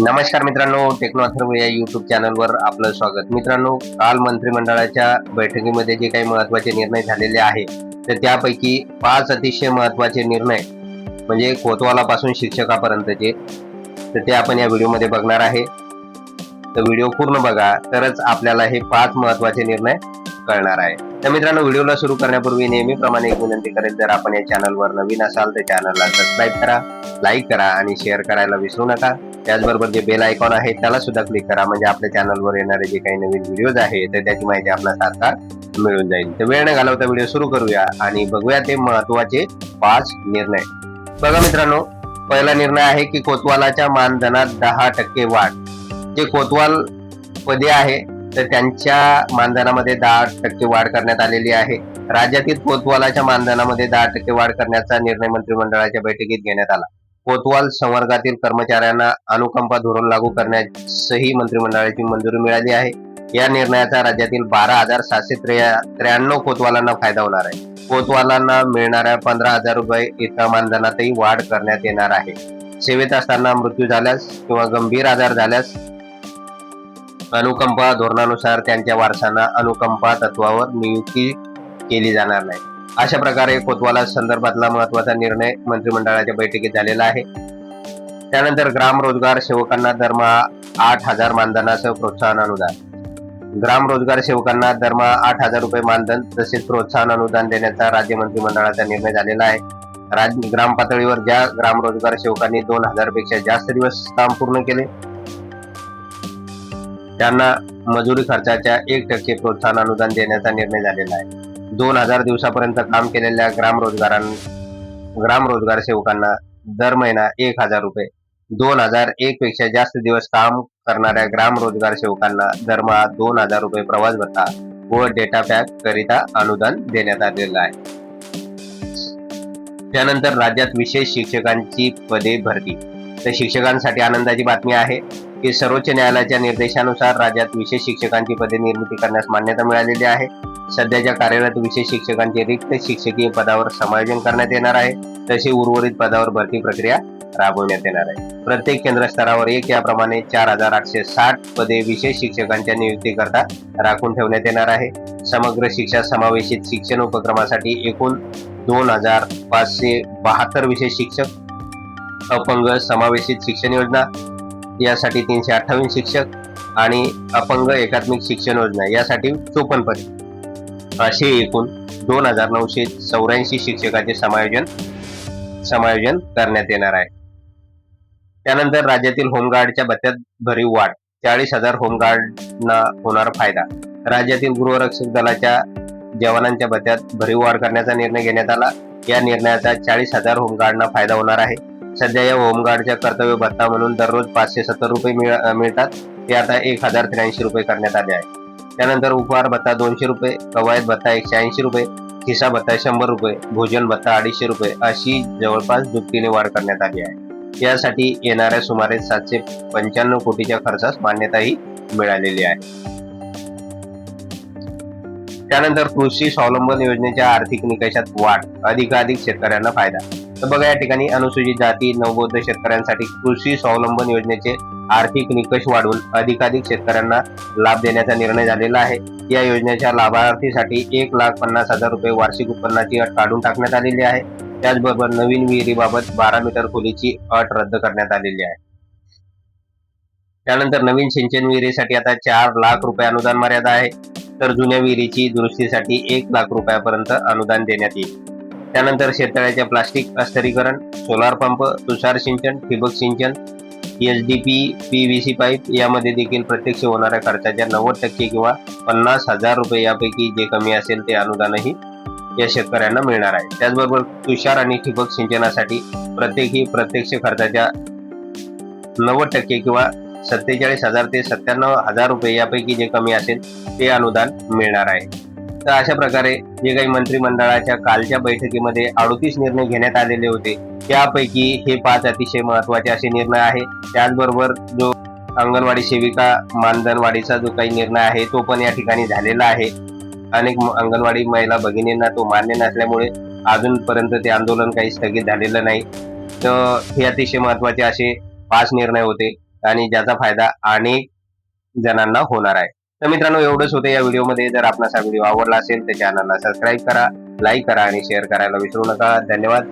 नमस्कार मित्रांनो टेक्नो अथर्व या युट्यूब चॅनलवर आपलं स्वागत. मित्रांनो काल मंत्रिमंडळाच्या बैठकीमध्ये जे काही महत्त्वाचे निर्णय झालेले आहे तर त्यापैकी पाच अतिशय महत्त्वाचे निर्णय म्हणजे कोतवालापासून शिक्षकापर्यंतचे तर ते आपण या व्हिडिओमध्ये बघणार आहे. तर व्हिडिओ पूर्ण बघा तरच आपल्याला हे पाच महत्त्वाचे निर्णय कळणार आहे. तर मित्रांनो व्हिडिओला सुरू करण्यापूर्वी नेहमीप्रमाणे एक विनंती करेल जर आपण या चॅनलवर नवीन असाल तर चॅनलला सबस्क्राईब करा लाईक करा आणि शेअर करायला विसरू नका. त्याचबरोबर जे बेल आयकॉन आहे त्याला सुद्धा क्लिक करा. म्हणजे आपल्या चॅनलवर येणारे जे काही नवीन व्हिडिओज आहे तर त्याची माहिती आपल्याला सारखा मिळून जाईल. तर वेळ न घालवता व्हिडिओ सुरू करूया आणि बघूया ते महत्त्वाचे पाच निर्णय. बघा मित्रांनो पहिला निर्णय आहे की कोतवालाच्या मानधनात दहा टक्के वाढ. जे कोतवाल पदे आहे तर त्यांच्या मानधनामध्ये दहा टक्के वाढ करण्यात आलेली आहे. राज्यातील कोतवालाच्या मानधनामध्ये दहा टक्के वाढ करण्याचा निर्णय मंत्रिमंडळाच्या बैठकीत घेण्यात आला. कोतवाल संवर्गातील कर्मचाऱ्यांना अनुकंपा धोरण लागू करण्यासही मंत्रिमंडळाची मंजुरी मिळाली आहे. या निर्णयाचा राज्यातील बारा हजार सातशे त्र्याण्णव कोतवालांना फायदा होणार आहे. कोतवालांना मिळणाऱ्या पंधरा हजार रुपये इतका मानधनातही वाढ करण्यात येणार आहे. सेवेत असताना मृत्यू झाल्यास किंवा गंभीर आजार झाल्यास अनुकंपा धोरणानुसार त्यांच्या वारसांना अनुकंपा तत्वावर नियुक्ती केली जाणार नाही. अशा प्रकारे कोतवाला संदर्भातला महत्त्वाचा निर्णय मंत्रिमंडळाच्या बैठकीत झालेला आहे. त्यानंतर ग्राम रोजगार सेवकांना दरमहा आठ हजार मानधनासह प्रोत्साहन अनुदान. ग्राम रोजगार सेवकांना दरमहा आठ हजार रुपये मानधन तसेच प्रोत्साहन अनुदान देण्याचा राज्य मंत्रिमंडळाचा निर्णय झालेला आहे. राज्य ग्राम पातळीवर ज्या ग्राम रोजगार सेवकांनी दोन हजारपेक्षा जास्त दिवस काम पूर्ण केले त्यांना मजुरी खर्चाच्या एक टक्के प्रोत्साहन अनुदान देण्याचा निर्णय झालेला आहे. दोन हजार दिवसापर्यंत काम केलेल्या ग्रामरोजगारां ग्रामरोजगार सेवकांना दर महिना एक हजार रुपये. दोन हजार एक पेक्षा जास्त दिवस काम करणाऱ्या ग्रामरोजगार सेवकांना दरमहा दोन हजार रुपये प्रवास भत्ता व डेटा पॅक करिता अनुदान देण्यात आलेलं आहे. त्यानंतर राज्यात विशेष शिक्षकांची पदे भरती. तर शिक्षकांसाठी आनंदाची बातमी आहे की सर्वोच्च न्यायालयाच्या निर्देशानुसार राज्यात विशेष शिक्षकांची पदे निर्मिती करण्यास मान्यता मिळालेली आहे. सध्याच्या कार्यरत विशेष शिक्षकांचे रिक्त शिक्षकीय पदावर समायोजन करण्यात येणार आहे. तशी उर्वरित पदावर भरती प्रक्रिया राबवण्यात येणार आहे. प्रत्येक केंद्र स्तरावर एक याप्रमाणे चार हजार आठशे साठ पदे विशेष शिक्षकांच्या नियुक्तीकरता राखून ठेवण्यात येणार आहे. समग्र शिक्षा समावेशित शिक्षण उपक्रमासाठी एकूण दोन हजार पाचशे बहात्तर विशेष शिक्षक अपंग समावेशित शिक्षण योजना यासाठी तीनशे अठ्ठावीस शिक्षक आणि अपंग एकात्मिक शिक्षण योजना यासाठी चोपन्न पदे. असे एकूण दोन हजार नऊशे चौऱ्याऐंशी शिक्षकाचे समायोजन समायोजन करण्यात येणार आहे. त्यानंतर राज्यातील होमगार्डच्या भत्त्यात भरीव वाढ चाळीस हजार होमगार्डना होणार फायदा. राज्यातील गृहरक्षक दलाच्या जवानांच्या भत्त्यात भरीव वाढ करण्याचा निर्णय घेण्यात आला. या निर्णयाचा चाळीस हजार होमगार्डना फायदा होणार आहे. सध्या या होमगार्डच्या कर्तव्य भत्ता म्हणून दररोज पाचशे सत्तर रुपये मिळतात. ते आता एक हजार त्र्याऐंशी रुपये करण्यात आले आहे त्यानंतर उपहार भत्ता दोनशे रुपये कवायत भत्ता एकशे ऐंशी रुपये खिसा भत्ता शंभर रुपये भोजन भत्ता अडीचशे रुपये अशी जवळपास दुपटीने वाढ करण्यात आली आहे. यासाठी येणाऱ्या सुमारे सातशे पंच्याण्णव कोटीच्या खर्चास मान्यताही मिळालेली आहे. त्यानंतर कृषी स्वावलंबन योजनेच्या आर्थिक निकषात वाढ अधिकाधिक शेतकऱ्यांना फायदा तर बघा या ठिकाणी अनुसूचित जाती नवबौद्ध शेतकऱ्यांसाठी कृषी स्वावलंबन योजनेचे आर्थिक निकष वाढवून अधिकाधिक शेतकऱ्यांना लाभ देण्याचा निर्णय झालेला आहे. या योजनेच्या लाभार्थीसाठी एक लाख पन्नास हजार रुपये वार्षिक उत्पन्नाची अट काढून टाकण्यात आलेली आहे. त्याचबरोबर नवीन विहिरीबाबत बारा मीटर खोलीची अट रद्द करण्यात आलेली आहे. त्यानंतर नवीन सिंचन विहिरीसाठी आता चार लाख रुपये अनुदान मर्यादा आहे. तर जुन्या विहिरीची दुरुस्तीसाठी एक लाख रुपयापर्यंत अनुदान देण्यात येईल. त्यानंतर शेततळ्याचे प्लास्टिक अस्तरीकरण सोलार पंप तुषार सिंचन ठिबक सिंचन H D P P V C pipe यामध्ये देखील प्रत्यक्ष होणाऱ्या खर्चाच्या नव्वद टक्के किंवा पन्नास हजार रुपये यापैकी जे कमी असेल ते अनुदानही या शेतकऱ्यांना मिळणार आहे. त्याचबरोबर तुषार आणि ठिबक सिंचनासाठी प्रत्येकी प्रत्यक्ष खर्चाच्या नव्वद टक्के किंवा सत्तेचाळीस हजार ते सत्त्याण्णव हजार रुपये यापैकी जे कमी असेल ते अनुदान मिळणार आहे. तर अशा प्रकारे जे काही मंत्रिमंडळाच्या कालच्या बैठकीमध्ये अडोतीस निर्णय घेण्यात आलेले होते त्यापैकी हे पाच अतिशय महत्त्वाचे असे निर्णय आहे. त्याचबरोबर जो अंगणवाडी सेविका मानधनवाडीचा जो काही निर्णय आहे तो पण या ठिकाणी झालेला आहे. अनेक अंगणवाडी महिला भगिनींना तो मान्य नसल्यामुळे अजूनपर्यंत ते आंदोलन काही स्थगित झालेलं नाही. तर हे अतिशय महत्त्वाचे असे पाच निर्णय होते आणि ज्याचा फायदा अनेक जणांना होणार आहे. तर मित्रांनो एवढंच होतं या व्हिडिओमध्ये. जर आपणास हा व्हिडिओ आवडला असेल तर चॅनलला सबस्क्राईब करा लाईक करा आणि शेअर करायला विसरू नका. धन्यवाद.